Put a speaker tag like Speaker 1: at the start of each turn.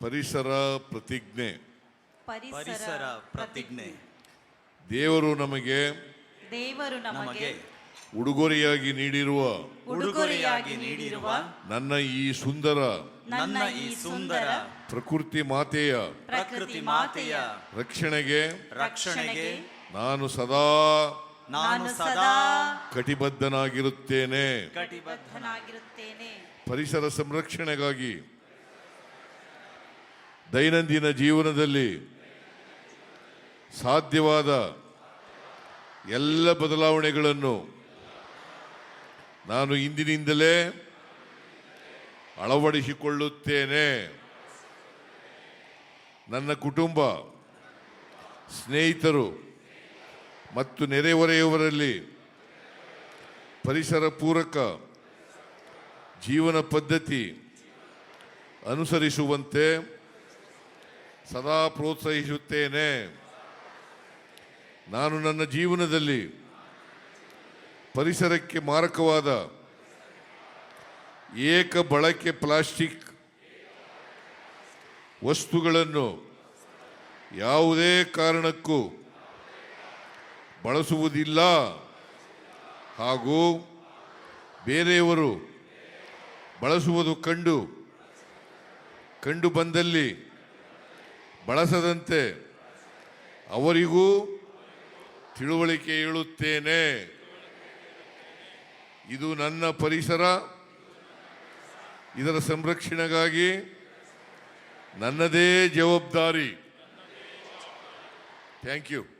Speaker 1: ಪರಿಸರ ಪ್ರತಿಜ್ಞೆ.
Speaker 2: ಪರಿಸರ ಪ್ರತಿಜ್ಞೆ.
Speaker 1: ದೇವರು ನಮಗೆ
Speaker 3: ದೇವರು ನಮಗೆ
Speaker 1: ಉಡುಗೊರೆಯಾಗಿ ನೀಡಿರುವ
Speaker 2: ಉಡುಗೊರೆಯಾಗಿ ನೀಡಿರುವ
Speaker 1: ನನ್ನ ಈ ಸುಂದರ
Speaker 2: ನನ್ನ ಈ ಸುಂದರ
Speaker 1: ಪ್ರಕೃತಿ ಮಾತೆಯ
Speaker 2: ಪ್ರಕೃತಿ ಮಾತೆಯ
Speaker 1: ರಕ್ಷಣೆಗೆ
Speaker 2: ರಕ್ಷಣೆಗೆ
Speaker 1: ನಾನು ಸದಾ
Speaker 2: ನಾನು ಸದಾ
Speaker 1: ಕಟಿಬದ್ಧನಾಗಿರುತ್ತೇನೆ.
Speaker 3: ಕಟಿಬದ್ಧನಾಗಿರುತ್ತೇನೆ.
Speaker 1: ಪರಿಸರ ಸಂರಕ್ಷಣೆಗಾಗಿ ದೈನಂದಿನ ಜೀವನದಲ್ಲಿ ಸಾಧ್ಯವಾದ ಎಲ್ಲ ಬದಲಾವಣೆಗಳನ್ನು ನಾನು ಇಂದಿನಿಂದಲೇ ಅಳವಡಿಸಿಕೊಳ್ಳುತ್ತೇನೆ. ನನ್ನ ಕುಟುಂಬ, ಸ್ನೇಹಿತರು ಮತ್ತು ನೆರೆಹೊರೆಯವರಲ್ಲಿ ಪರಿಸರ ಪೂರಕ ಜೀವನ ಪದ್ಧತಿ ಅನುಸರಿಸುವಂತೆ ಸದಾ ಪ್ರೋತ್ಸಾಹಿಸುತ್ತೇನೆ. ನಾನು ನನ್ನ ಜೀವನದಲ್ಲಿ ಪರಿಸರಕ್ಕೆ ಮಾರಕವಾದ ಏಕ ಬಳಕೆ ಪ್ಲಾಸ್ಟಿಕ್ ವಸ್ತುಗಳನ್ನು ಯಾವುದೇ ಕಾರಣಕ್ಕೂ ಬಳಸುವುದಿಲ್ಲ. ಹಾಗೂ ಬೇರೆಯವರು ಬಳಸುವುದು ಕಂಡು ಕಂಡು ಬಂದಲ್ಲಿ ಬಳಸದಂತೆ ಅವರಿಗೂ ತಿಳುವಳಿಕೆ ಹೇಳುತ್ತೇನೆ. ಇದು ನನ್ನ ಪರಿಸರ. ಇದರ ಸಂರಕ್ಷಣೆಗಾಗಿ ನನ್ನದೇ ಜವಾಬ್ದಾರಿ. Thank you